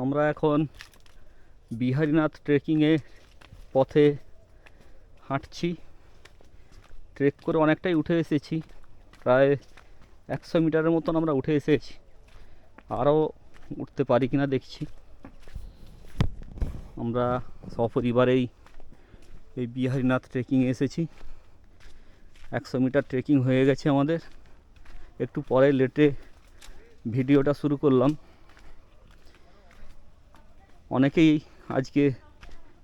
আমরা এখন বিহারীনাথ ট্রেকিংয়ে পথে হাঁটছি। ট্রেক করে অনেকটাই উঠে এসেছি। প্রায় একশো মিটারের মতন আমরা উঠে এসেছি। আরও উঠতে পারি কিনা দেখছি। আমরা সপরিবারেই এই বিহারীনাথ ট্রেকিংয়ে এসেছি। একশো মিটার ট্রেকিং হয়ে গেছে আমাদের। একটু পরে লেটে ভিডিওটা শুরু করলাম। অনেকেই আজকে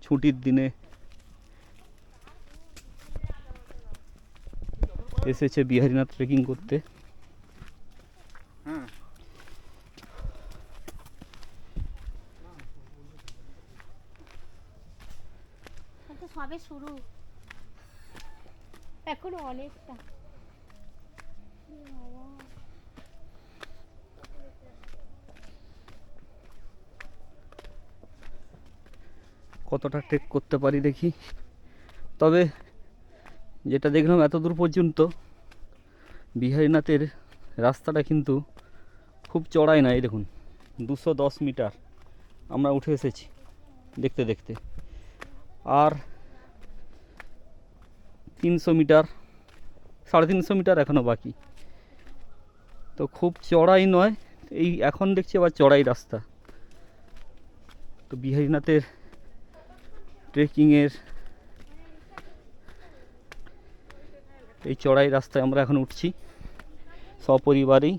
ছুটির দিনে এসেছে বিহারীনাথ ট্রেকিং করতে। তো সবে শুরু। এখনও অনেকটা। কতটা ট্রেক করতে পারি দেখি। তবে যেটা দেখলাম এত দূর পর্যন্ত, বিহারীনাথের রাস্তাটা কিন্তু খুব চড়াই না, এই দেখুন, দুশো দশ মিটার আমরা উঠে এসেছি দেখতে দেখতে। আর তিনশো মিটার, সাড়ে তিনশো মিটার এখনও বাকি। তো খুব চড়াই নয়, এই এখন দেখছি আবার চড়াই রাস্তা। তো বিহারীনাথের ট্রেকিংয়ের এই চড়াই রাস্তায় আমরা এখন উঠছি। সপরিবারেই